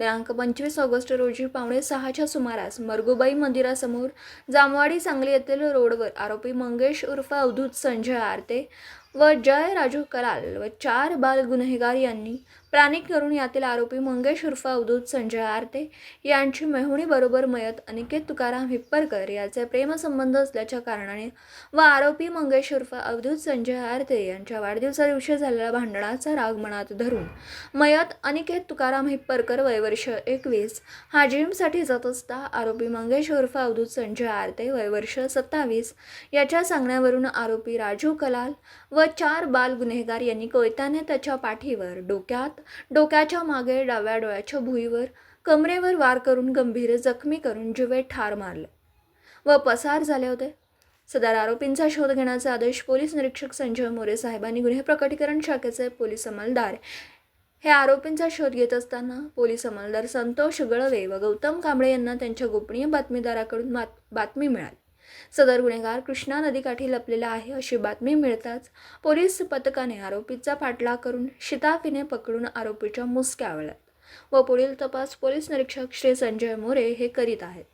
दिनांक पंचवीस ऑगस्ट रोजी पावणे सहाच्या सुमारास मरगुबाई मंदिरासमोर जामवाडी सांगली येथील रोडवर आरोपी मंगेश उर्फ अवधूत संजय आरते व जय राजू कराल व चार बाल गुन्हेगार यांनी प्राणिक करून यातील आरोपी मंगेश उर्फ अवधूत संजय आरते यांची मेहुणीबरोबर मयत अनिकेत तुकाराम हिप्परकर याचे प्रेमसंबंध असल्याच्या कारणाने व आरोपी मंगेश उर्फ अवधूत संजय आरते यांच्या वाढदिवसा दिवशी झालेल्या भांडणाचा राग मनात धरून मयत अनिकेत तुकाराम हिप्परकर वयवर्ष एकवीस हा जिमसाठी जात असता आरोपी मंगेश उर्फ अवधूत संजय आरते वयवर्ष सत्तावीस याच्या सांगण्यावरून आरोपी राजू कलाल व चार बाल गुन्हेगार यांनी कोयत्याने त्याच्या पाठीवर डोक्यात डोक्याच्या मागे डाव्या डोळ्याच्या भुईवर कमरेवर वार करून गंभीर जखमी करून जीवे ठार मारले. व पसार झाले होते. सदर आरोपींचा शोध घेण्याचे आदेश पोलीस निरीक्षक संजय मोरे साहेबांनी गुन्हे प्रकटीकरण शाखेचे पोलीस अंमलदार हे आरोपींचा शोध घेत असताना पोलीस अंमलदार संतोष गळवे व गौतम कांबळे यांना त्यांच्या गोपनीय बातमीदाराकडून बात बातमी मिळाली. सदर गुन्हेगार कृष्णा नदीकाठी लपलेला आहे अशी बातमी मिळताच पोलीस पथकाने आरोपीचा पाठलाग करून शिताफीने पकडून आरोपीच्या मुसक्या आवळ्यात व पुढील तपास पोलीस निरीक्षक श्री संजय मोरे हे करीत आहेत.